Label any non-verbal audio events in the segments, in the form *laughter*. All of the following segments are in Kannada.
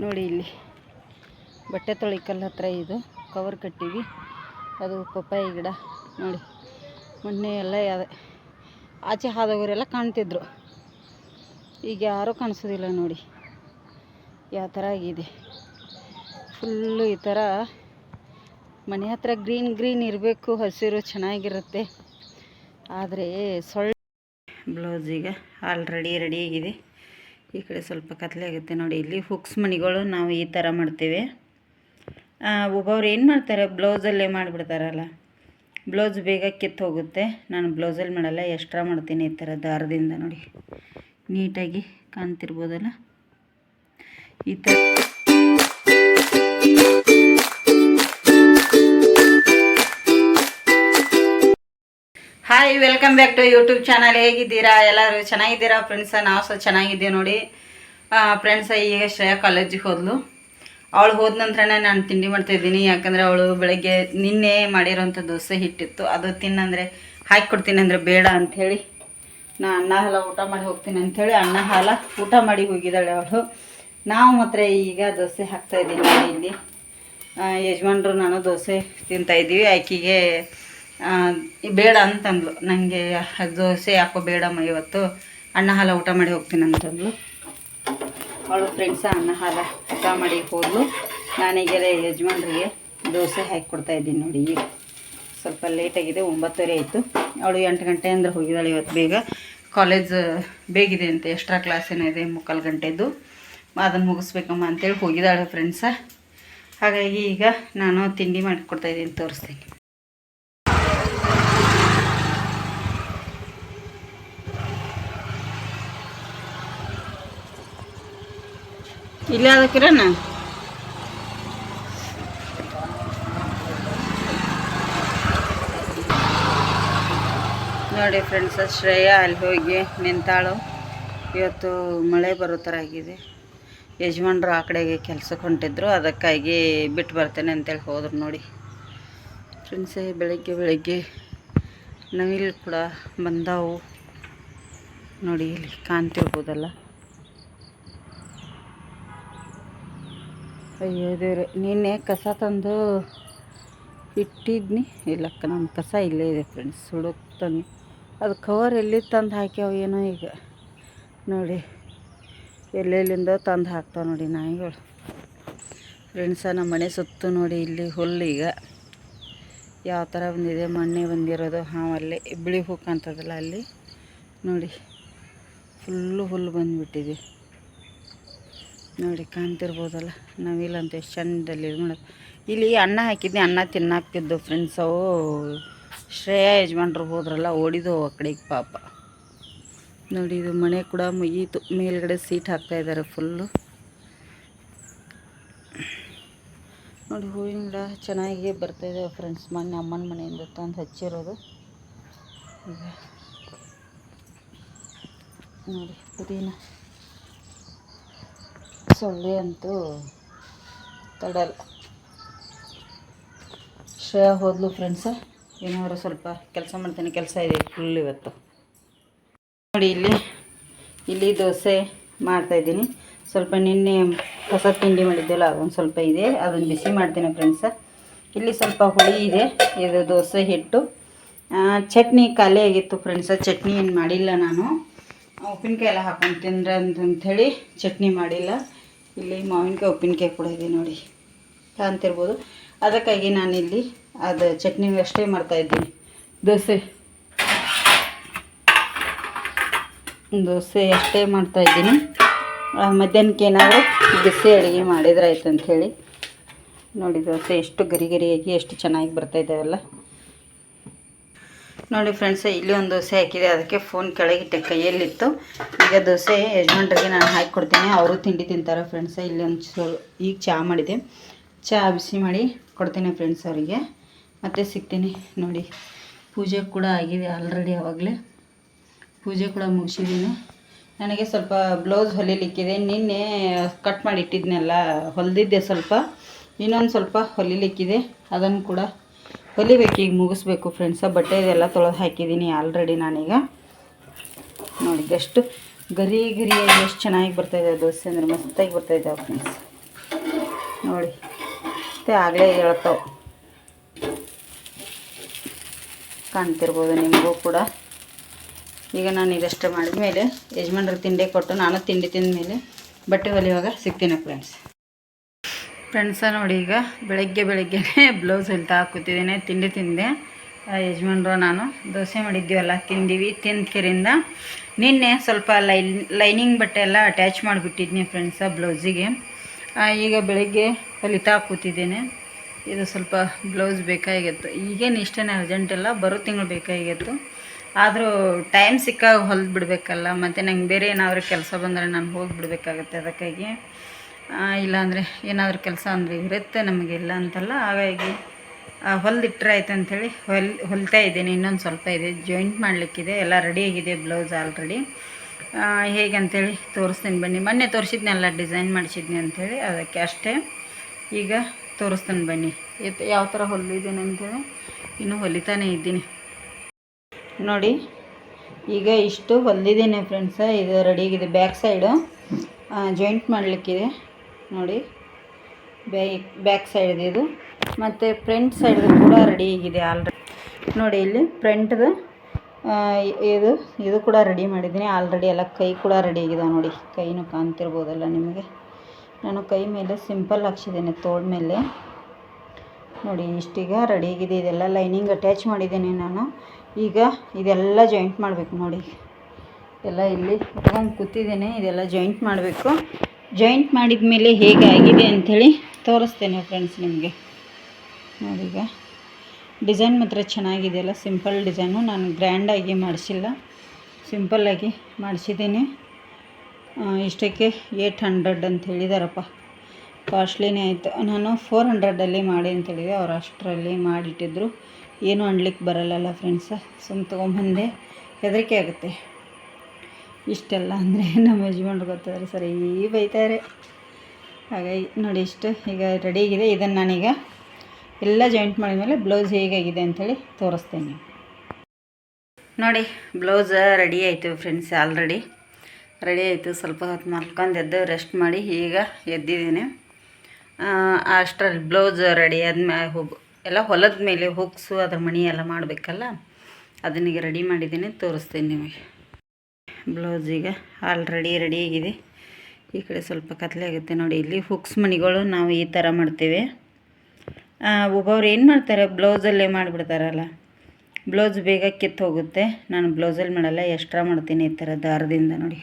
ನೋಡಿ ಇಲ್ಲಿ. ಬಟ್ಟೆ ತೊಳಿಕಲ್ಲ ಹತ್ರ ಇದು. ಕವರ್ ಕಟ್ಟಿವಿ. ಅದು ಪಪ್ಪಾಯಿ ಗಿಡ. ನೋಡಿ. ಮೊನ್ನೆ ಎಲ್ಲ ಯಾವ ಆಚೆ ಹಾದವರೆಲ್ಲ ಕಾಣ್ತಿದ್ರು. ಈಗ ಯಾರೂ ಕಾಣಿಸೋದಿಲ್ಲ ನೋಡಿ. ಯಾವ ಥರ ಆಗಿದೆ. ಫುಲ್ಲು ಈ ಥರ ಮನೆ ಹತ್ರ ಗ್ರೀನ್ ಗ್ರೀನ್ ಇರಬೇಕು. ಹಸಿರು ಚೆನ್ನಾಗಿರುತ್ತೆ. ಆದರೆ ಸೊಳ್ಳೆ ಬ್ಲೌಸ್ ಈಗ ಆಲ್ರೆಡಿ ರೆಡಿ ಆಗಿದೆ. ಈ ಕಡೆ ಸ್ವಲ್ಪ ಕತ್ಲೆ ಆಗುತ್ತೆ ನೋಡಿ, ಇಲ್ಲಿ ಹುಕ್ಸ್ ಮಣಿಗಳು ನಾವು ಈ ಥರ ಮಾಡ್ತೇವೆ. ಒಬ್ಬೊಬ್ರು ಏನು ಮಾಡ್ತಾರೆ, ಬ್ಲೌಸಲ್ಲೇ ಮಾಡಿಬಿಡ್ತಾರಲ್ಲ, ಬ್ಲೌಸ್ ಬೇಗ ಕಿತ್ತು ಹೋಗುತ್ತೆ. ನಾನು ಬ್ಲೌಸಲ್ಲಿ ಮಾಡಲ್ಲ, ಎಕ್ಸ್ಟ್ರಾ ಮಾಡ್ತೀನಿ ಈ ಥರ ದಾರದಿಂದ ನೋಡಿ. ನೀಟಾಗಿ ಕಾಣ್ತಿರ್ಬೋದಲ್ಲ? ಈ ಥರ hi welcome back to YouTube channel ಹೇಗಿದ್ದೀರಾ? ಎಲ್ಲರೂ ಚೆನ್ನಾಗಿದ್ದೀರಾ? ಫ್ರೆಂಡ್ಸ ನಾವು ಸಹ ಚೆನ್ನಾಗಿದ್ದೀವಿ ನೋಡಿ. ಫ್ರೆಂಡ್ಸ ಈಗ ಶ್ರೇಯಾ ಕಾಲೇಜಿಗೆ ಹೋದ್ಲು. ಅವಳು ಹೋದ ನಂತರನೇ ನಾನು ತಿಂಡಿ ಮಾಡ್ತಾಯಿದ್ದೀನಿ ಯಾಕಂದರೆ ಅವಳು ಬೆಳಗ್ಗೆ ನಿನ್ನೆ ಮಾಡಿರೋಂಥ ದೋಸೆ ಹಿಟ್ಟಿತ್ತು. ಅದು ತಿನ್ನಂದರೆ ಹಾಕಿ ಅಂದರೆ ಬೇಡ ಅಂಥೇಳಿ ನಾ ಅನ್ನ ಹಾಲ ಊಟ ಮಾಡಿ ಹೋಗ್ತೀನಿ ಅಂಥೇಳಿ ಅನ್ನ ಹಾಲ ಊಟ ಮಾಡಿ ಹೋಗಿದ್ದಾಳೆ ಅವಳು. ನಾವು ಮಾತ್ರ ಈಗ ದೋಸೆ ಹಾಕ್ತಾ ಇದ್ದೀನಿ ನೋಡಿ ಇಲ್ಲಿ ಯಜಮಾನ್ರು ನಾನು ದೋಸೆ ತಿಂತಾಯಿದ್ದೀವಿ ಆಕೆಗೆ ಬೇಡ ಅಂತಂದ್ಲು. ನನಗೆ ದೋಸೆ ಯಾಕೋ ಬೇಡಮ್ಮ ಇವತ್ತು. ಅನ್ನ ಹಾಲ ಊಟ ಮಾಡಿ ಹೋಗ್ತೀನಿ ಅಂತಂದ್ಲು. ಅವಳು ಫ್ರೆಂಡ್ಸ ಅನ್ನ ಹಾಲ ಊಟ ಮಾಡಿ ಹೋದ್ಲು. ನಾನೀಗ ಯಜಮಾನ್ರಿಗೆ ದೋಸೆ ಹಾಕಿ ಕೊಡ್ತಾ ಇದ್ದೀನಿ ನೋಡಿ ಈಗ. ಸ್ವಲ್ಪ ಲೇಟಾಗಿದೆ ಒಂಬತ್ತುವರೆ ಆಯಿತು. ಅವಳು ಎಂಟು ಗಂಟೆ ಅಂದ್ರೆ ಹೋಗಿದ್ದಾಳೆ ಇವತ್ತು ಬೇಗ. ಕಾಲೇಜ್ ಬೇಗಿದೆ ಅಂತ ಎಕ್ಸ್ಟ್ರಾ ಕ್ಲಾಸ್ ಏನಿದೆ ಮುಕ್ಕಾಲು ಗಂಟೆದ್ದು. ಅದನ್ನು ಮುಗಿಸ್ಬೇಕಮ್ಮ ಅಂತೇಳಿ ಹೋಗಿದ್ದಾಳೆ ಫ್ರೆಂಡ್ಸ ಹಾಗಾಗಿ ಈಗ ನಾನು ತಿಂಡಿ ಮಾಡಿಕೊಡ್ತಾ ಇದ್ದೀನಿ, ತೋರಿಸ್ತೀನಿ. ಇಲ್ಲೇ ಕಿರಣ. ನೋಡಿ ಫ್ರೆಂಡ್ಸ್ ಶ್ರೇಯಾ ಅಲ್ಲಿ ಹೋಗಿ ನಿಂತಾಳು. ಇವತ್ತು ಮಳೆ ಬರೋ ಥರ ಆಗಿದೆ. ಯಜಮಾನ್ರು ಆ ಕಡೆಗೆ ಕೆಲ್ಸಕ್ಕೆ ಹೊಂಟಿದ್ರು. ಅದಕ್ಕಾಗಿ ಬಿಟ್ಟು ಬರ್ತೇನೆ ಅಂತೇಳಿ ಹೋದ್ರು ನೋಡಿ. ಫ್ರೆಂಡ್ಸೇ ಬೆಳಗ್ಗೆ ಬೆಳಗ್ಗೆ ನವಿಲು ಕೂಡ ಬಂದಾವು. ನೋಡಿ ಇಲ್ಲಿ ಕಾಣ್ತಿರ್ಬೋದಲ್ಲ. ಅಯ್ಯೋ ದೇವ್ರೆ ನಿನ್ನೆ ಕಸ ತಂದು ಇಟ್ಟಿದ್ನಿ. ಇಲ್ಲಕ್ಕ ನಮ್ಮ ಕಸ ಇಲ್ಲೇ ಇದೆ ಫ್ರೆಂಡ್ಸ್ ಹುಡುಕ್ತಾನೆ ಅದು ಕವರ್ ಎಲ್ಲಿ ತಂದು ಹಾಕ್ಯಾವ ಏನೋ ಈಗ. ನೋಡಿ, ಎಲ್ಲೆಲ್ಲಿಂದ ತಂದು ಹಾಕ್ತಾವೆ ನೋಡಿ ನಾಯಿಗಳು. ಫ್ರೆಂಡ್ಸ ನಮ್ಮ ಮನೆ ಸುತ್ತು ನೋಡಿ, ಇಲ್ಲಿ ಹುಲ್ಲು ಈಗ. ಯಾವ ಥರ ಬಂದಿದೆ, ಮಣ್ಣೆ ಬಂದಿರೋದು ಹಾವಲ್ಲಿ ಬಿಳಿ ಹೂ ಕಾಣ್ತದಲ್ಲ ಅಲ್ಲಿ. ನೋಡಿ ಫುಲ್ಲು ಹುಲ್ಲು ಬಂದುಬಿಟ್ಟಿದೆ. ನೋಡಿ ಕಾಣ್ತಿರ್ಬೋದಲ್ಲ, ನಾವಿಲ್ಲಂತ ಎಷ್ಟು ಚಂದಲ್ಲಿ ಮಾಡೋದು. ಇಲ್ಲಿ ಅನ್ನ ಹಾಕಿದ್ದೆ ಅನ್ನ ತಿನ್ನಾಕ್ತಿದ್ದು ಫ್ರೆಂಡ್ಸ್ ಅವು ಶ್ರೇಯಾ ಯಜಮಾನ್ರು ಹೋದ್ರಲ್ಲ ಓಡಿದವು ಆ ಕಡೆಗೆ ಪಾಪ. ನೋಡಿ ಇದು ಮನೆ ಕೂಡ ಮುಗೀತು, ಮೇಲ್ಗಡೆ ಸೀಟ್ ಹಾಕ್ತಾ ಇದ್ದಾರೆ ಫುಲ್ಲು ನೋಡಿ ಹೂವಿನ ಗಿಡ ಚೆನ್ನಾಗಿ ಬರ್ತಾಯಿದ್ದಾವೆ ಫ್ರೆಂಡ್ಸ್ ಮೊನ್ನೆ ಅಮ್ಮನ ಮನೆಯಿಂದ ತಂದು ಹಚ್ಚಿರೋದು. ಈಗ ನೋಡಿ ಪುದೀನ. ಸೊಳ್ಳೆ ಅಂತೂ ತಡಲ್ಲ. ಶ್ರೇಯಾ, ಹೋದ್ಲು ಫ್ರೆಂಡ್ಸ ಏನಾದ್ರು ಸ್ವಲ್ಪ ಕೆಲಸ ಮಾಡ್ತೀನಿ, ಕೆಲಸ ಇದೆ ಫುಲ್ ಇವತ್ತು. ನೋಡಿ ಇಲ್ಲಿ ಇಲ್ಲಿ ದೋಸೆ ಮಾಡ್ತಾಯಿದ್ದೀನಿ ಸ್ವಲ್ಪ ನಿನ್ನೆ ಹೊಸ ತಿಂಡಿ ಮಾಡಿದ್ದೆಲ್ಲ ಅದೊಂದು ಸ್ವಲ್ಪ ಇದೆ, ಅದನ್ನು ಬಿಸಿ ಮಾಡ್ತೀನಿ ಫ್ರೆಂಡ್ಸ ಇಲ್ಲಿ ಸ್ವಲ್ಪ ಹುಳಿ ಇದೆ, ಇದು ದೋಸೆ ಹಿಟ್ಟು. ಚಟ್ನಿ ಖಾಲಿ ಆಗಿತ್ತು ಫ್ರೆಂಡ್ಸ ಚಟ್ನಿ ಏನು ಮಾಡಿಲ್ಲ ನಾನು. ಉಪ್ಪಿನಕಾಯಿ ಎಲ್ಲ ಹಾಕೊಂಡು ತಿಂದ್ರೆ ಅಂತಂಥೇಳಿ ಚಟ್ನಿ ಮಾಡಿಲ್ಲ. ಇಲ್ಲಿ ಮಾವಿನಕಾಯಿ ಉಪ್ಪಿನಕಾಯಿ ಕೂಡ ಇದೆ ನೋಡಿ. ಕಾಣ್ತಿರ್ಬೋದು ಅದಕ್ಕಾಗಿ ನಾನಿಲ್ಲಿ ಅದು ಚಟ್ನಿ ಅಷ್ಟೇ ಮಾಡ್ತಾಯಿದ್ದೀನಿ ದೋಸೆ. ದೋಸೆ ಅಷ್ಟೇ ಮಾಡ್ತಾಯಿದ್ದೀನಿ ಮಧ್ಯಾಹ್ನಕ್ಕೆ ಏನಾದರೂ ಬಿಸಿ ಅಡುಗೆ ಮಾಡಿದ್ರೆ ಆಯ್ತು ಅಂಥೇಳಿ ನೋಡಿ ದೋಸೆ ಎಷ್ಟು ಗರಿ ಗರಿಯಾಗಿ ಎಷ್ಟು ಚೆನ್ನಾಗಿ ಬರ್ತಾಯಿದ್ದಾವೆಲ್ಲ ನೋಡಿ ಫ್ರೆಂಡ್ಸ್ ಇಲ್ಲಿ ಒಂದು ದೋಸೆ ಹಾಕಿದೆ. ಅದಕ್ಕೆ ಫೋನ್ ಕೆಳಗಿಟ್ಟೆ, ಕೈಯಲ್ಲಿತ್ತು. ಈಗ ದೋಸೆ ಯಜಮಾನ್ರಿಗೆ ನಾನು ಹಾಕಿ ಕೊಡ್ತೀನಿ. ಅವರು ತಿಂಡಿ ತಿಂತಾರೆ ಫ್ರೆಂಡ್ಸ ಇಲ್ಲಿ ಒಂದು ಈಗ ಚಹಾ ಮಾಡಿದೆ. ಚಹಾ ಬಿಸಿ ಮಾಡಿ ಕೊಡ್ತೀನಿ ಫ್ರೆಂಡ್ಸ್ ಅವರಿಗೆ. ಮತ್ತೆ ಸಿಗ್ತೀನಿ ನೋಡಿ. ಪೂಜೆ ಕೂಡ ಆಗಿದೆ ಆಲ್ರೆಡಿ ಆವಾಗಲೇ ಪೂಜೆ ಕೂಡ ಮುಗಿಸಿದ್ದೀನಿ. ನನಗೆ ಸ್ವಲ್ಪ ಬ್ಲೌಸ್ ಹೊಲಿಲಿಕ್ಕಿದೆ. ನಿನ್ನೆ ಕಟ್ ಮಾಡಿ ಇಟ್ಟಿದ್ನೆಲ್ಲ ಹೊಲಿದಿದ್ದೆ ಸ್ವಲ್ಪ. ಇನ್ನೊಂದು ಸ್ವಲ್ಪ ಹೊಲಿಲಿಕ್ಕಿದೆ. ಅದನ್ನು ಕೂಡ ಹೊಲಿಬೇಕು ಈಗ ಮುಗಿಸ್ಬೇಕು ಫ್ರೆಂಡ್ಸ ಬಟ್ಟೆ ಇದೆಲ್ಲ ತೊಳೆದು ಹಾಕಿದ್ದೀನಿ ಆಲ್ರೆಡಿ ನಾನೀಗ. ನೋಡಿ ಎಷ್ಟು ಗರಿ ಗರಿಯಾಗಿ ಎಷ್ಟು ಚೆನ್ನಾಗಿ ಬರ್ತಾಯಿದೆ ದೋಸೆ ಅಂದರೆ ಮಸ್ತಾಗಿ ಬರ್ತಾಯಿದ್ದಾವೆ ಫ್ರೆಂಡ್ಸ್ ನೋಡಿ, ಮತ್ತೆ ಆಗಲೇ ಹೇಳ್ತಾವೆ. ಕಾಣ್ತಿರ್ಬೋದು ನಿಮಗೂ ಕೂಡ. ಈಗ ನಾನು ಇದಷ್ಟು ಮಾಡಿದ ಮೇಲೆ ಯಜಮಾನ್ರಿಗೆ ತಿಂಡಿ ಕೊಟ್ಟು, ನಾನು ತಿಂಡಿ ತಿಂದ ಮೇಲೆ ಬಟ್ಟೆ ಹೊಲಿಯುವಾಗ ಸಿಗ್ತೀನಿ ಫ್ರೆಂಡ್ಸ್ ಫ್ರೆಂಡ್ಸ ನೋಡಿ ಈಗ ಬೆಳಗ್ಗೆ ಬೆಳಗ್ಗೆನೇ ಬ್ಲೌಸ್ ಹೊಲಿತಾ ಹಾಕುತ್ತಿದ್ದೇನೆ ತಿಂಡಿ ತಿಂದೆ. ಯಜಮಾನ್ರು ನಾನು ದೋಸೆ ಮಾಡಿದ್ದೀವಲ್ಲ, ತಿಂದೀವಿ. ತಿಂದ್ಕಿರಿಂದ ನಿನ್ನೆ ಸ್ವಲ್ಪ ಲೈನ್, ಲೈನಿಂಗ್ ಬಟ್ಟೆ ಎಲ್ಲ ಅಟ್ಯಾಚ್ ಮಾಡಿಬಿಟ್ಟಿದ್ದೀನಿ ಫ್ರೆಂಡ್ಸ ಬ್ಲೌಸಿಗೆ ಈಗ ಬೆಳಗ್ಗೆ ಹೊಲಿತಾ ಕೂತಿದ್ದೇನೆ ಇದು ಸ್ವಲ್ಪ ಬ್ಲೌಸ್ ಬೇಕಾಗಿತ್ತು. ಈಗೇನು ಇಷ್ಟೇ ಅರ್ಜೆಂಟ್ ಎಲ್ಲ, ಬರೋ ತಿಂಗಳು ಬೇಕಾಗಿತ್ತು. ಆದರೂ ಟೈಮ್ ಸಿಕ್ಕಾಗ ಹೊಲ್ದು ಬಿಡಬೇಕಲ್ಲ, ಮತ್ತು ನಂಗೆ ಬೇರೆ ಏನಾದರೂ ಕೆಲಸ ಬಂದರೆ ನಾನು ಹೋಗಿಬಿಡ್ಬೇಕಾಗತ್ತೆ ಅದಕ್ಕಾಗಿ. ಇಲ್ಲಾಂದರೆ ಏನಾದರೂ ಕೆಲಸ ಅಂದರೆ ಇರುತ್ತೆ ನಮಗೆ ಇಲ್ಲ ಅಂತಲ್ಲ, ಹಾಗಾಗಿ ಹೊಲ್ದಿಟ್ಟರೆ ಆಯ್ತು ಅಂಥೇಳಿ ಹೊಲ್, ಹೊಲ್ತಾ ಇದ್ದೀನಿ. ಇನ್ನೊಂದು ಸ್ವಲ್ಪ ಇದೆ ಜಾಯಿಂಟ್ ಮಾಡಲಿಕ್ಕಿದೆ. ಎಲ್ಲ ರೆಡಿ ಆಗಿದೆ ಬ್ಲೌಸ್ ಆಲ್ರೆಡಿ ಹೇಗೆ ಅಂಥೇಳಿ ತೋರಿಸ್ತೀನಿ ಬನ್ನಿ. ಮೊನ್ನೆ ತೋರಿಸಿದ್ನಲ್ಲ ಡಿಸೈನ್ ಮಾಡಿಸಿದ್ನಿ ಅಂಥೇಳಿ ಅದಕ್ಕೆ ಅಷ್ಟೇ. ಈಗ ತೋರಿಸ್ತೀನಿ ಬನ್ನಿ. ಯಾವ ಥರ ಹೊಲಿದ್ದೀನಿ ಅಂಥೇಳಿ ಇನ್ನೂ ಹೊಲಿತಾನೆ ಇದ್ದೀನಿ. ನೋಡಿ, ಈಗ ಇಷ್ಟು ಹೊಲಿದ್ದೀನಿ ಫ್ರೆಂಡ್ಸ. ಇದು ರೆಡಿಯಾಗಿದೆ ಬ್ಯಾಕ್ ಸೈಡು ಜಾಯಿಂಟ್ ಮಾಡಲಿಕ್ಕಿದೆ. ನೋಡಿ. ಬ್ಯಾಕ್ ಬ್ಯಾಕ್ ಸೈಡ್ ಇದು. ಮತ್ತು ಫ್ರಂಟ್ ಸೈಡ್ ಕೂಡ ರೆಡಿ ಆಗಿದೆ ಆಲ್ರೆಡಿ ನೋಡಿ ಇಲ್ಲಿ ಫ್ರಂಟ್ದು ಇದು ಇದು ಕೂಡ ರೆಡಿ ಮಾಡಿದ್ದೀನಿ. ಆಲ್ರೆಡಿ ಎಲ್ಲ ಕೈ ಕೂಡ ರೆಡಿ ಆಗಿದೆ ನೋಡಿ. ಕೈನೂ ಕಾಣ್ತಿರ್ಬೋದಲ್ಲ ನಿಮಗೆ. ನಾನು ಕೈ ಮೇಲೆ ಸಿಂಪಲ್ ಹಾಕ್ಸಿದ್ದೇನೆ ತೋಳ ಮೇಲೆ. ನೋಡಿ, ಇಷ್ಟೀಗ ರೆಡಿ ಆಗಿದೆ. ಇದೆಲ್ಲ ಲೈನಿಂಗ್ ಅಟ್ಯಾಚ್ ಮಾಡಿದ್ದೀನಿ ನಾನು. ಈಗ ಇದೆಲ್ಲ ಜಾಯಿಂಟ್ ಮಾಡಬೇಕು ನೋಡಿ. ಎಲ್ಲ ಇಲ್ಲಿ ಕೂತಿದ್ದೇನೆ. ಇದೆಲ್ಲ ಜಾಯಿಂಟ್ ಮಾಡಬೇಕು. ಜಾಯಿಂಟ್ ಮಾಡಿದ ಮೇಲೆ ಹೇಗೆ ಆಗಿದೆ ಅಂಥೇಳಿ ತೋರಿಸ್ತೇನೆ ಫ್ರೆಂಡ್ಸ್ ನಿಮಗೆ. ನೋಡಿ ಡಿಸೈನ್ ಮಾತ್ರ ಚೆನ್ನಾಗಿದೆಯಲ್ಲ ಸಿಂಪಲ್ ಡಿಸೈನು ನಾನು ಗ್ರ್ಯಾಂಡಾಗಿ ಮಾಡಿಸಿಲ್ಲ. ಸಿಂಪಲ್ಲಾಗಿ ಮಾಡಿಸಿದ್ದೀನಿ. ಇಷ್ಟಕ್ಕೆ ಏಯ್ಟ್ ಹಂಡ್ರೆಡ್ ಅಂತ ಹೇಳಿದಾರಪ್ಪ. ಕಾಸ್ಟ್ಲಿನೇ ಆಯಿತು. ನಾನು ಫೋರ್ ಹಂಡ್ರೆಡಲ್ಲಿ ಮಾಡಿ ಅಂತೇಳಿದೆ ಅವ್ರು ಅಷ್ಟರಲ್ಲಿ ಮಾಡಿಟ್ಟಿದ್ರು. ಏನೂ ಅನ್ಲಿಕ್ಕೆ ಬರಲ್ಲಲ್ಲ ಫ್ರೆಂಡ್ಸ ಸುಮ್ಮ ತೊಗೊಂಬಂದೆ. ಹೆದರಿಕೆ ಆಗುತ್ತೆ. ಇಷ್ಟೆಲ್ಲ ಅಂದರೆ *laughs* ನಮ್ಮ ಯಜಮಾನ್ರು ಗೊತ್ತಾದ್ರೆ ಸರಿ ಬೈತಾರೆ ಹಾಗಾಗಿ ನೋಡಿ ಇಷ್ಟು, ಈಗ ರೆಡಿ ಆಗಿದೆ. ಇದನ್ನು ನಾನೀಗ ಎಲ್ಲ ಜಾಯಿಂಟ್ ಮಾಡಿದ ಮೇಲೆ ಬ್ಲೌಸ್ ಹೇಗಾಗಿದೆ ಅಂಥೇಳಿ ತೋರಿಸ್ತೇನೆ. ನೋಡಿ ಬ್ಲೌಸ್ ರೆಡಿ ಆಯಿತು ಫ್ರೆಂಡ್ಸ್ ಆಲ್ರೆಡಿ ರೆಡಿ ಆಯಿತು. ಸ್ವಲ್ಪ ಹೊತ್ತು ಮಲ್ಕೊಂಡು ಎದ್ದು ರೆಸ್ಟ್ ಮಾಡಿ ಈಗ ಎದ್ದಿದ್ದೀನಿ. ಅಷ್ಟರಲ್ಲಿ ಬ್ಲೌಸ್ ರೆಡಿ ಆದ್ಮೇಲೆ ಹೋಗು ಎಲ್ಲ ಹೊಲದ ಮೇಲೆ ಹೋಗ್ಸು ಅದ್ರ ಮಣಿ ಎಲ್ಲ ಮಾಡಬೇಕಲ್ಲ, ಅದನ್ನೀಗ ರೆಡಿ ಮಾಡಿದ್ದೀನಿ, ತೋರಿಸ್ತೀನಿ ನಿಮಗೆ. ಬ್ಲೌಸ್ ಈಗ ಆಲ್ರೆಡಿ ರೆಡಿ ಆಗಿದೆ. ಈ ಕಡೆ ಸ್ವಲ್ಪ ಕತ್ಲೆ ಆಗುತ್ತೆ ನೋಡಿ, ಇಲ್ಲಿ ಹುಕ್ಸ್ ಮಣಿಗಳು ನಾವು ಈ ಥರ ಮಾಡ್ತೇವೆ. ಒಬ್ಬೊಬ್ರು ಏನು ಮಾಡ್ತಾರೆ, ಬ್ಲೌಸಲ್ಲೇ ಮಾಡಿಬಿಡ್ತಾರಲ್ಲ. ಬ್ಲೌಸ್ ಬೇಗ ಕಿತ್ತು ಹೋಗುತ್ತೆ. ನಾನು ಬ್ಲೌಸಲ್ಲಿ ಮಾಡಲ್ಲ, ಎಕ್ಸ್ಟ್ರಾ ಮಾಡ್ತೀನಿ ಈ ಥರ ದಾರದಿಂದ ನೋಡಿ.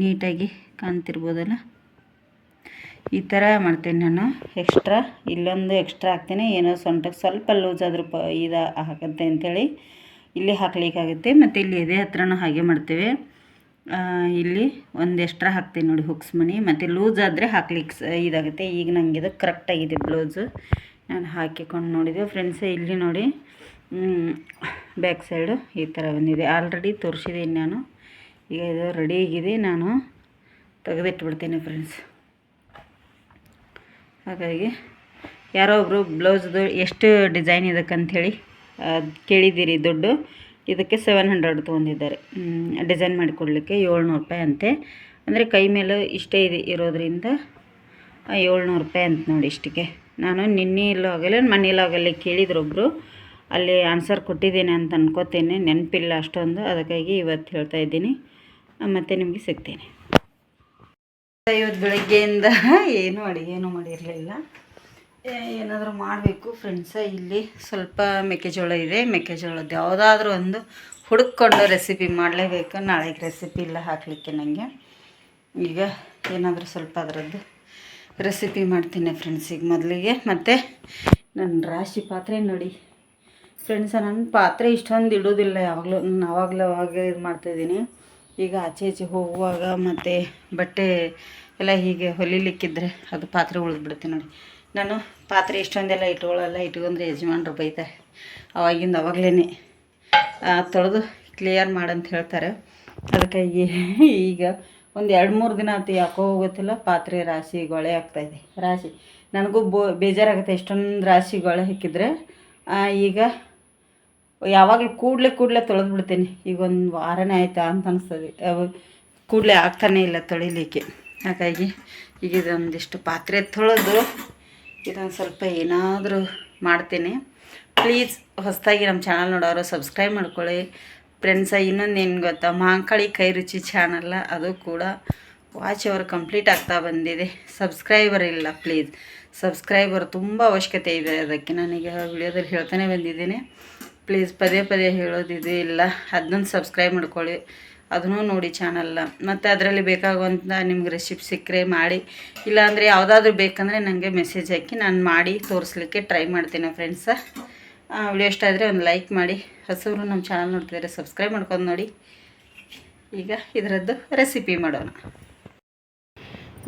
ನೀಟಾಗಿ ಕಾಣ್ತಿರ್ಬೋದಲ್ಲ? ಈ ಥರ ಮಾಡ್ತೀನಿ ನಾನು. ಎಕ್ಸ್ಟ್ರಾ, ಇಲ್ಲೊಂದು ಎಕ್ಸ್ಟ್ರಾ ಹಾಕ್ತೀನಿ. ಏನೋ ಸೊಂಟಕ್ಕೆ ಸ್ವಲ್ಪ ಲೂಸ್ ಆದರೂ ಪ ಇದು ಹಾಕುತ್ತೆ ಅಂಥೇಳಿ ಇಲ್ಲಿ ಹಾಕ್ಲಿಕ್ಕಾಗುತ್ತೆ, ಮತ್ತು ಇಲ್ಲಿ ಎದೆ ಹತ್ರನೂ ಹಾಗೆ ಮಾಡ್ತೇವೆ. ಇಲ್ಲಿ ಒಂದು ಎಕ್ಸ್ಟ್ರಾ ಹಾಕ್ತೀನಿ ನೋಡಿ ಹುಕ್ಸ್ ಮಣಿ ಮತ್ತು ಲೂಸ್ ಆದರೆ ಹಾಕ್ಲಿಕ್ಕೆ ಇದಾಗುತ್ತೆ. ಈಗ ನನಗೆ ಇದು ಕರೆಕ್ಟಾಗಿದೆ ಬ್ಲೌಸು ನಾನು ಹಾಕಿಕೊಂಡು ನೋಡಿದೆ ಫ್ರೆಂಡ್ಸ್ ಇಲ್ಲಿ ನೋಡಿ ಬ್ಯಾಕ್ ಸೈಡು ಈ ಥರ ಬಂದಿದೆ. ಆಲ್ರೆಡಿ ತೋರಿಸಿದ್ದೀನಿ ನಾನು. ಈಗ ಇದು ರೆಡಿ ಆಗಿದೆ, ನಾನು ತೆಗೆದಿಟ್ಬಿಡ್ತೀನಿ ಫ್ರೆಂಡ್ಸ್ ಹಾಗಾಗಿ ಯಾರೋ ಒಬ್ಬರು ಬ್ಲೌಸ್ದು ಎಷ್ಟು ಡಿಸೈನ್ ಇದಕ್ಕೆ ಅಂಥೇಳಿ ಕೇಳಿದ್ದೀರಿ ದುಡ್ಡು. ಇದಕ್ಕೆ ಸೆವೆನ್ ಹಂಡ್ರೆಡ್ ತೊಗೊಂಡಿದ್ದಾರೆ. ಡಿಸೈನ್ ಮಾಡಿಕೊಡ್ಲಿಕ್ಕೆ ಏಳ್ನೂರು ರೂಪಾಯಿ ಅಂತೆ. ಅಂದರೆ ಕೈ ಮೇಲೆ ಇಷ್ಟೇ ಇದೆ ಇರೋದ್ರಿಂದ ಏಳ್ನೂರು ರೂಪಾಯಿ ಅಂತ ನೋಡಿ ಇಷ್ಟಕ್ಕೆ ನಾನು ನಿನ್ನೆ ಇಲ್ಲಾಗಲ್ಲ ಮನೇಲಾಗಲ್ಲಿ ಕೇಳಿದ್ರು ಒಬ್ಬರು ಅಲ್ಲಿ ಆನ್ಸರ್ ಕೊಟ್ಟಿದ್ದೀನಿ ಅಂತ ಅನ್ಕೋತೇನೆ. ನೆನಪಿಲ್ಲ ಅಷ್ಟೊಂದು. ಅದಕ್ಕಾಗಿ ಇವತ್ತು ಹೇಳ್ತಾ ಇದ್ದೀನಿ. ಮತ್ತು ನಿಮಗೆ ಸಿಗ್ತೇನೆ. ಇವತ್ತು ಬೆಳಗ್ಗೆಯಿಂದ ಏನೂ ಅಡುಗೆನೂ ಮಾಡಿರಲಿಲ್ಲ. ಏನಾದರೂ ಮಾಡಬೇಕು ಫ್ರೆಂಡ್ಸ ಇಲ್ಲಿ ಸ್ವಲ್ಪ ಮೆಕ್ಕೆಜೋಳ ಇದೆ. ಮೆಕ್ಕೆಜೋಳದ್ದು ಯಾವುದಾದ್ರೂ ಒಂದು ಹುಡುಕೊಂಡು ರೆಸಿಪಿ ಮಾಡಲೇಬೇಕು. ನಾಳೆಗೆ ರೆಸಿಪಿ ಇಲ್ಲ ಹಾಕಲಿಕ್ಕೆ ನನಗೆ ಈಗ ಏನಾದರೂ ಸ್ವಲ್ಪ ಅದರದ್ದು ರೆಸಿಪಿ ಮಾಡ್ತೀನಿ ಫ್ರೆಂಡ್ಸಿಗೆ ಮೊದಲಿಗೆ. ಮತ್ತು ನನ್ನ ರಾಶಿ ಪಾತ್ರೆ ನೋಡಿ. ಫ್ರೆಂಡ್ಸ ನನ್ನ ಪಾತ್ರೆ ಇಷ್ಟೊಂದು ಇಡೋದಿಲ್ಲ ಯಾವಾಗಲೂ, ನಾನು ಆವಾಗಲೂ ಅವಾಗ ಇದು ಮಾಡ್ತಾಯಿದ್ದೀನಿ ಈಗ ಆಚೆ ಈಚೆ ಹೋಗುವಾಗ ಮತ್ತು ಬಟ್ಟೆ ಎಲ್ಲ ಹೀಗೆ ಹೊಲಿಲಿಕ್ಕಿದ್ರೆ ಅದು ಪಾತ್ರೆ ಉಳಿದ್ಬಿಡುತ್ತೆ ನೋಡಿ. ನಾನು ಪಾತ್ರೆ ಇಷ್ಟೊಂದೆಲ್ಲ ಇಟ್ಕೊಳ್ಳಲ್ಲ ಇಟ್ಕೊಂಡ್ರೆ ಯಜಮಾನ್ರು ಬೈತಾರೆ. ಅವಾಗಿಂದ ಅವಾಗಲೇ ತೊಳೆದು ಕ್ಲಿಯರ್ ಮಾಡಂತ ಹೇಳ್ತಾರೆ. ಅದಕ್ಕಾಗಿ ಈಗ ಒಂದು ಎರಡು ಮೂರು ದಿನ ಆಯ್ತು ಯಾಕೋ ಗೊತ್ತಿಲ್ಲ, ಪಾತ್ರೆ ರಾಶಿ ಗೊಳೆ ಆಗ್ತಾಯಿದೆ ರಾಶಿ, ನನಗೂ ಬೋ, ಬೇಜಾರಾಗುತ್ತೆ ಎಷ್ಟೊಂದು ರಾಶಿ ಗೊಳೆ ಹಾಕಿದರೆ. ಈಗ ಯಾವಾಗಲೂ ಕೂಡಲೇ ಕೂಡಲೇ ತೊಳೆದು ಬಿಡ್ತೀನಿ. ಈಗ ಒಂದು ವಾರನೇ ಆಯಿತಾ ಅಂತ ಅನಿಸ್ತದೆ. ಕೂಡಲೇ ಆಗ್ತಾನೇ ಇಲ್ಲ ತೊಳಿಲಿಕ್ಕೆ. ಹಾಗಾಗಿ ಈಗ ಇದೊಂದಿಷ್ಟು ಪಾತ್ರೆ ತೊಳೆದು ಇದೊಂದು ಸ್ವಲ್ಪ ಏನಾದರೂ ಮಾಡ್ತೀನಿ. ಪ್ಲೀಸ್ ಹೊಸದಾಗಿ ನಮ್ಮ ಚಾನಲ್ ನೋಡೋರು ಸಬ್ಸ್ಕ್ರೈಬ್ ಮಾಡ್ಕೊಳ್ಳಿ. ಫ್ರೆಂಡ್ಸ ಇನ್ನೊಂದು ಏನು ಗೊತ್ತಾ? ಮಾಂಕಳಿ ಕೈ ರುಚಿ ಚಾನಲ್ಲ ಅದು ಕೂಡ ವಾಚ್ ಅವರ್ ಕಂಪ್ಲೀಟ್ ಆಗ್ತಾ ಬಂದಿದೆ. ಸಬ್ಸ್ಕ್ರೈಬರ್ ಇಲ್ಲ ಪ್ಲೀಸ್ ಸಬ್ಸ್ಕ್ರೈಬರ್ ತುಂಬ ಅವಶ್ಯಕತೆ ಇದೆ. ಅದಕ್ಕೆ ನನಗೆ ವಿಡಿಯೋದಲ್ಲಿ ಹೇಳ್ತಾನೆ ಬಂದಿದ್ದೀನಿ. ಪ್ಲೀಸ್ ಪದೇ ಪದೇ ಹೇಳೋದಿದು ಇಲ್ಲ. ಅದನ್ನೊಂದು ಸಬ್ಸ್ಕ್ರೈಬ್ ಮಾಡ್ಕೊಳ್ಳಿ. ಅದನ್ನು ನೋಡಿ ಚಾನಲ್ನ ಮತ್ತು ಅದರಲ್ಲಿ ಬೇಕಾಗುವಂಥ ನಿಮ್ಗೆ ರೆಸಿಪಿ ಸಿಕ್ಕರೆ ಮಾಡಿ, ಇಲ್ಲಾಂದರೆ ಯಾವುದಾದ್ರೂ ಬೇಕಂದರೆ ನನಗೆ ಮೆಸೇಜ್ ಹಾಕಿ ನಾನು ಮಾಡಿ ತೋರಿಸ್ಲಿಕ್ಕೆ ಟ್ರೈ ಮಾಡ್ತೀನಿ ಫ್ರೆಂಡ್ಸ ವಿಡಿಯೋ ಇಷ್ಟ ಆದರೆ ಒಂದು ಲೈಕ್ ಮಾಡಿ. ಹೊಸವರು ನಮ್ಮ ಚಾನಲ್ ನೋಡ್ತಿದ್ದಾರೆ ಸಬ್ಸ್ಕ್ರೈಬ್ ಮಾಡ್ಕೊಂಡು ನೋಡಿ. ಈಗ ಇದರದ್ದು ರೆಸಿಪಿ ಮಾಡೋಣ.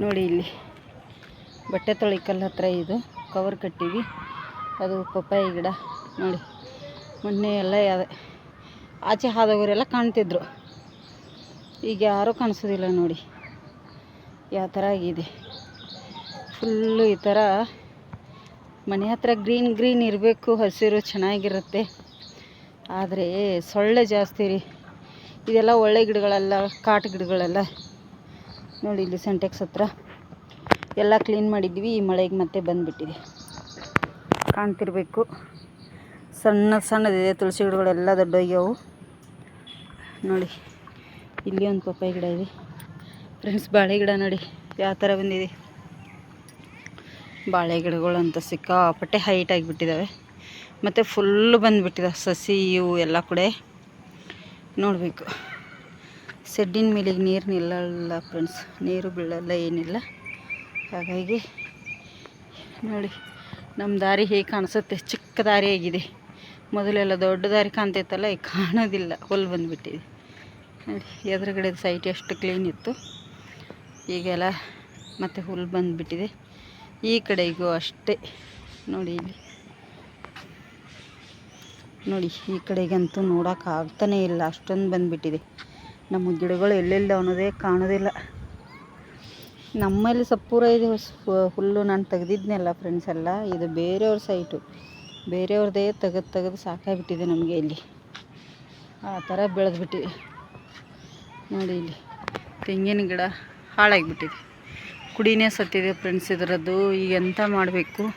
ನೋಡಿ ಇಲ್ಲಿ, ಬಟ್ಟೆ ತೊಳಿಕಲ್ಲ ಹತ್ರ ಇದು ಕವರ್ ಕಟ್ಟಿವಿ. ಅದು ಪಪ್ಪಾಯಿ ಗಿಡ, ನೋಡಿ. ಮೊನ್ನೆ ಎಲ್ಲ ಆಚೆ ಹಾದವರೆಲ್ಲ ಕಾಣ್ತಿದ್ರು. ಈಗ ಯಾರೂ ಕಾಣಿಸೋದಿಲ್ಲ ನೋಡಿ. ಯಾವ ಥರ ಆಗಿದೆ. ಫುಲ್ಲು ಈ ಥರ ಮನೆ ಹತ್ರ ಗ್ರೀನ್ ಗ್ರೀನ್ ಇರಬೇಕು, ಹಸಿರು ಚೆನ್ನಾಗಿರುತ್ತೆ. ಆದರೆ ಸೊಳ್ಳೆ ಜಾಸ್ತಿ ರೀ. ಇದೆಲ್ಲ ಒಳ್ಳೆ ಗಿಡಗಳೆಲ್ಲ, ಕಾಟು ಗಿಡಗಳೆಲ್ಲ. ನೋಡಿ ಇಲ್ಲಿ ಸೆಂಟೆಕ್ಸ್ ಹತ್ರ. ಎಲ್ಲ ಕ್ಲೀನ್ ಮಾಡಿದ್ವಿ, ಈ ಮಳೆಗೆ ಮತ್ತೆ ಬಂದುಬಿಟ್ಟಿದೆ. ಕಾಣ್ತಿರ್ಬೇಕು. ಸಣ್ಣ, ಸಣ್ಣದಿದೆ, ತುಳಸಿ ಗಿಡಗಳೆಲ್ಲ ದೊಡ್ಡೋಗ್ಯವು. ನೋಡಿ. ಇಲ್ಲಿ ಒಂದು ಪಪ್ಪಾಯಿ ಗಿಡ ಇದೆ. ಫ್ರೆಂಡ್ಸ್, ಬಾಳೆ ಗಿಡ ನೋಡಿ, ಯಾವ ಥರ ಬಂದಿದೆ. ಬಾಳೆ ಗಿಡಗಳಂತ ಸಿಕ್ಕಾಪಟ್ಟೆ ಹೈಟ್ ಆಗಿಬಿಟ್ಟಿದ್ದಾವೆ ಮತ್ತು ಫುಲ್ಲು ಬಂದುಬಿಟ್ಟಿದ್ದಾವೆ ಸಸಿ, ಇವು ಎಲ್ಲ ಕೂಡ. ನೋಡಬೇಕು. ಸೆಡ್ಡಿನ ಮೇಲೆ ನೀರು ನಿಲ್ಲಲ್ಲ ಫ್ರೆಂಡ್ಸ್, ನೀರು ಬೀಳಲ್ಲ, ಏನಿಲ್ಲ. ಹಾಗಾಗಿ ನೋಡಿ, ನಮ್ಮ ದಾರಿ ಹೇಗೆ ಕಾಣಿಸುತ್ತೆ, ಚಿಕ್ಕ ದಾರಿ ಆಗಿದೆ. ಮೊದಲೆಲ್ಲ ದೊಡ್ಡ ದಾರಿ ಕಾಣ್ತೈತಲ್ಲ ಈಗ ಕಾಣೋದಿಲ್ಲ, ಹೊಲ್ ಬಂದುಬಿಟ್ಟಿದೆ. ನೋಡಿ ಎದುರುಗಡೆ ಸೈಟ್ ಎಷ್ಟು ಕ್ಲೀನ್ ಇತ್ತು. ಈಗೆಲ್ಲ ಮತ್ತೆ ಹುಲ್ಲು ಬಂದುಬಿಟ್ಟಿದೆ. ಈ ಕಡೆಗೂ ಅಷ್ಟೇ. ನೋಡಿ ಇಲ್ಲಿ. ನೋಡಿ, ಈ ಕಡೆಗಂತೂ ನೋಡೋಕೆ ಆಗ್ತಾನೇ ಇಲ್ಲ. ಅಷ್ಟೊಂದು ಬಂದುಬಿಟ್ಟಿದೆ. ನಮ್ಮ ಗಿಡಗಳು ಎಲ್ಲೆಲ್ಲ ಅನ್ನೋದೇ ಕಾಣೋದಿಲ್ಲ. ನಮ್ಮಲ್ಲಿ ಸಪ್ಪೂರ ಇದೆ ಹುಲ್ಲು ನಾನು ತೆಗೆದಿದ್ನಲ್ಲ ಫ್ರೆಂಡ್ಸ್ ಎಲ್ಲ, ಇದು ಬೇರೆಯವ್ರ ಸೈಟು. ಬೇರೆಯವ್ರದ್ದೇ ತೆಗೆದು ತೆಗೆದು ಸಾಕಾಗಿಬಿಟ್ಟಿದೆ ನಮಗೆ ಇಲ್ಲಿ. ಆ ಥರ ಬೆಳೆದ್ಬಿಟ್ಟಿದೆ ನೋಡಿ ಇಲ್ಲಿ. ತೆಂಗಿನ ಗಿಡ ಹಾಳಾಗಿಬಿಟ್ಟಿದೆ. ಕುಡಿನೇ ಸತ್ತಿದೆ ಫ್ರೆಂಡ್ಸ್ ಇದರದ್ದು. ಈಗ ಎಂತ ಮಾಡಬೇಕು?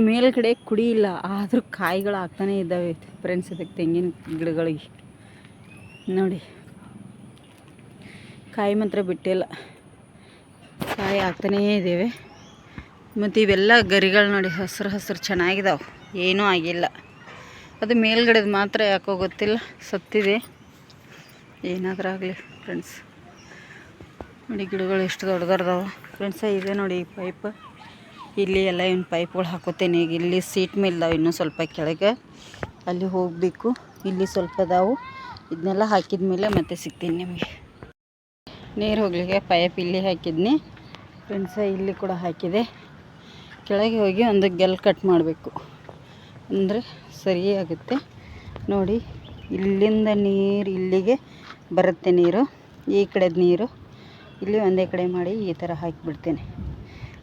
ಮೇಲ್ಗಡೆ ಕುಡಿ ಇಲ್ಲ. ಆದರೂ ಕಾಯಿಗಳು ಆಗ್ತಾನೇ ಇದ್ದಾವೆ ಫ್ರೆಂಡ್ಸ್ ಇದಕ್ಕೆ ತೆಂಗಿನ ಗಿಡಗಳಿಗೆ. ನೋಡಿ. ಕಾಯಿ ಮಾತ್ರ ಬಿಟ್ಟಿಲ್ಲ ಕಾಯಿ ಆಗ್ತಾನೇ ಇದ್ದೇವೆ. ಮತ್ತು ಇವೆಲ್ಲ ಗರಿಗಳು ನೋಡಿ, ಹಸಿರು ಹಸಿರು ಚೆನ್ನಾಗಿದ್ದಾವೆ ಏನೂ ಆಗಿಲ್ಲ. ಅದು ಮೇಲ್ಗಡೆದು ಮಾತ್ರ ಯಾಕೋ ಗೊತ್ತಿಲ್ಲ. ಸತ್ತಿದೆ. ಏನಾದರೂ ಆಗಲಿ ಫ್ರೆಂಡ್ಸ್ ನೋಡಿ ಗಿಡಗಳು ಎಷ್ಟು ದೊಡ್ಡ ದೊಡ್ಡದಾವೆ ಫ್ರೆಂಡ್ಸ ಇದೆ ನೋಡಿ ಈ ಪೈಪ್ ಇಲ್ಲಿ ಎಲ್ಲ ಇನ್ನು ಪೈಪ್ಗಳು ಹಾಕೋತೇನೆ. ಈಗ ಇಲ್ಲಿ ಸೀಟ್ ಮೇಲ್ದಾವೆ ಇನ್ನೂ ಸ್ವಲ್ಪ ಕೆಳಗೆ. ಅಲ್ಲಿ ಹೋಗಬೇಕು. ಇಲ್ಲಿ ಸ್ವಲ್ಪ ಅದಾವು ಇದನ್ನೆಲ್ಲ ಹಾಕಿದ ಮೇಲೆ ಮತ್ತೆ ಸಿಗ್ತೀನಿ ನಿಮಗೆ. ನೀರು ಹೋಗ್ಲಿಕ್ಕೆ ಪೈಪ್ ಇಲ್ಲಿ ಹಾಕಿದ್ನಿ. ಫ್ರೆಂಡ್ಸ ಇಲ್ಲಿ ಕೂಡ ಹಾಕಿದೆ. ಕೆಳಗೆ ಹೋಗಿ ಒಂದು ಗೆಲ್ ಕಟ್ ಮಾಡಬೇಕು. ಅಂದರೆ ಸರಿ ಆಗುತ್ತೆ. ನೋಡಿ, ಇಲ್ಲಿಂದ ನೀರು ಇಲ್ಲಿಗೆ ಬರುತ್ತೆ ನೀರು, ಈ ಕಡೆದು ನೀರು. ಇಲ್ಲಿ ಒಂದೇ ಕಡೆ ಮಾಡಿ ಈ ಥರ ಹಾಕಿಬಿಡ್ತೇನೆ.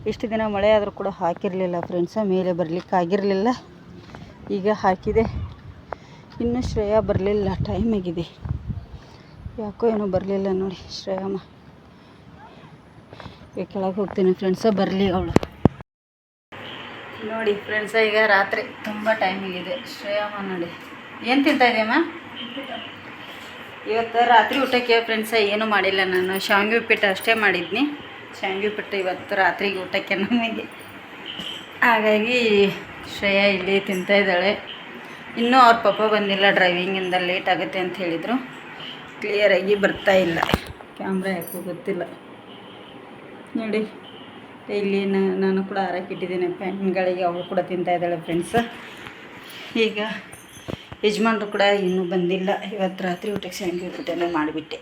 ಇಷ್ಟು ದಿನ ಮಳೆ ಆದರೂ ಕೂಡ ಹಾಕಿರಲಿಲ್ಲ ಫ್ರೆಂಡ್ಸ ಮೇಲೆ ಬರಲಿಕ್ಕೆ ಆಗಿರಲಿಲ್ಲ. ಈಗ ಹಾಕಿದೆ. ಇನ್ನೂ ಶ್ರೇಯ ಬರಲಿಲ್ಲ ಟೈಮ್ ಆಗಿದೆ. ಯಾಕೋ ಏನೋ ಬರಲಿಲ್ಲ ನೋಡಿ ಶ್ರೇಯಮ್ಮ. ಈಗ ಕೆಳಗೆ ಹೋಗ್ತೀನಿ ಫ್ರೆಂಡ್ಸ ಬರಲಿ ಅವಳು. ನೋಡಿ ಫ್ರೆಂಡ್ಸ ಈಗ ರಾತ್ರಿ ತುಂಬ ಟೈಮ್ ಆಗಿದೆ. ಶ್ರೇಯಮ್ಮ ನೋಡಿ. ಏನು ತಿಂತಾ ಇದೆಯಮ್ಮ? ಇವತ್ತು ರಾತ್ರಿ ಊಟಕ್ಕೆ ಫ್ರೆಂಡ್ಸ ಏನೂ ಮಾಡಿಲ್ಲ ನಾನು. ಶಾವಿಗೆ ಉಪ್ಪಿಟ್ಟು ಅಷ್ಟೇ ಮಾಡಿದ್ನಿ. ಶಾವಿಗೆ ಉಪ್ಪಿಟ್ಟು ಇವತ್ತು ರಾತ್ರಿಗೆ ಊಟಕ್ಕೆ ನಮಗೆ. ಹಾಗಾಗಿ ಶ್ರೇಯಾ ಇಲ್ಲಿ ತಿಂತಾ ಇದ್ದಾಳೆ. ಇನ್ನೂ ಅವ್ರ ಪಾಪ ಬಂದಿಲ್ಲ ಡ್ರೈವಿಂಗಿಂದ ಲೇಟ್ ಆಗುತ್ತೆ ಅಂತ ಹೇಳಿದರು. ಕ್ಲಿಯರಾಗಿ ಬರ್ತಾ ಇಲ್ಲ. ಕ್ಯಾಮ್ರಾ ಯಾಕೋ ಗೊತ್ತಿಲ್ಲ. ನೋಡಿ, ಇಲ್ಲಿ ನಾನು ಕೂಡ ಹಾರಾಕಿಟ್ಟಿದ್ದೇನೆ ಪ್ಯಾನ್ಗಳಿಗೆ ಅವಳು ಕೂಡ ತಿಂತಾ ಇದ್ದಾಳೆ ಫ್ರೆಂಡ್ಸ್ ಈಗ ಯಜಮಾನ್ರು ಕೂಡ ಇನ್ನೂ ಬಂದಿಲ್ಲ. ಇವತ್ತು ರಾತ್ರಿ ಊಟಕ್ಕೆ ಶೇಂಗಿ ಉಪ್ಪಿಟ್ಟೆಲ್ಲ ಮಾಡಿಬಿಟ್ಟೆ.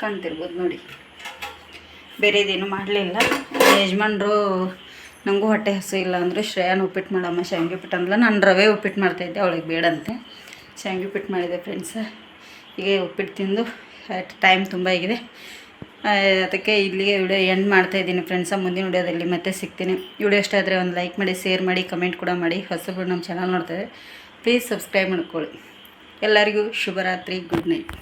ಕಾಣ್ತಿರ್ಬೋದು ನೋಡಿ. ಬೇರೆದೇನು ಮಾಡಲಿಲ್ಲ. ಯಜಮಾನ್ರು ನನಗೂ ಹೊಟ್ಟೆ ಹಸು ಇಲ್ಲ ಅಂದರೆ ಶ್ರೇಯಾನ ಉಪ್ಪಿಟ್ಟು ಮಾಡಮ್ಮ ಶಾವಿಗೆ ಉಪ್ಪಿಟ್ಟು ಅಂದ್ಲ. ನಾನು ರವೆ ಉಪ್ಪಿಟ್ಟು ಮಾಡ್ತಾಯಿದ್ದೆ ಅವಳಿಗೆ ಬೇಡಂತೆ. ಶಾವಿಗೆ ಉಪ್ಪಿಟ್ಟು ಮಾಡಿದೆ ಫ್ರೆಂಡ್ಸ ಈಗ ಉಪ್ಪಿಟ್ಟು ತಿಂದು ಟೈಮ್ ತುಂಬ ಆಗಿದೆ. ಅದಕ್ಕೆ ಇಲ್ಲಿಗೆ ವಿಡಿಯೋ ಎಂಡ್ ಮಾಡ್ತಾ ಇದ್ದೀನಿ ಫ್ರೆಂಡ್ಸ ಮುಂದಿನ ವಿಡಿಯೋದಲ್ಲಿ ಮತ್ತೆ ಸಿಗ್ತೀನಿ. ವಿಡಿಯೋ ಇಷ್ಟ ಆದರೆ ಒಂದು ಲೈಕ್ ಮಾಡಿ ಶೇರ್ ಮಾಡಿ ಕಮೆಂಟ್ ಕೂಡ ಮಾಡಿ. ಹೊಸಬ್ರು ನಮ್ಮ ಚಾನಲ್ ನೋಡ್ತಾರೆ ಪ್ಲೀಸ್ ಸಬ್ಸ್ಕ್ರೈಬ್ ಮಾಡ್ಕೊಳ್ಳಿ. ಎಲ್ಲರಿಗೂ ಶುಭರಾತ್ರಿ ಗುಡ್ ನೈಟ್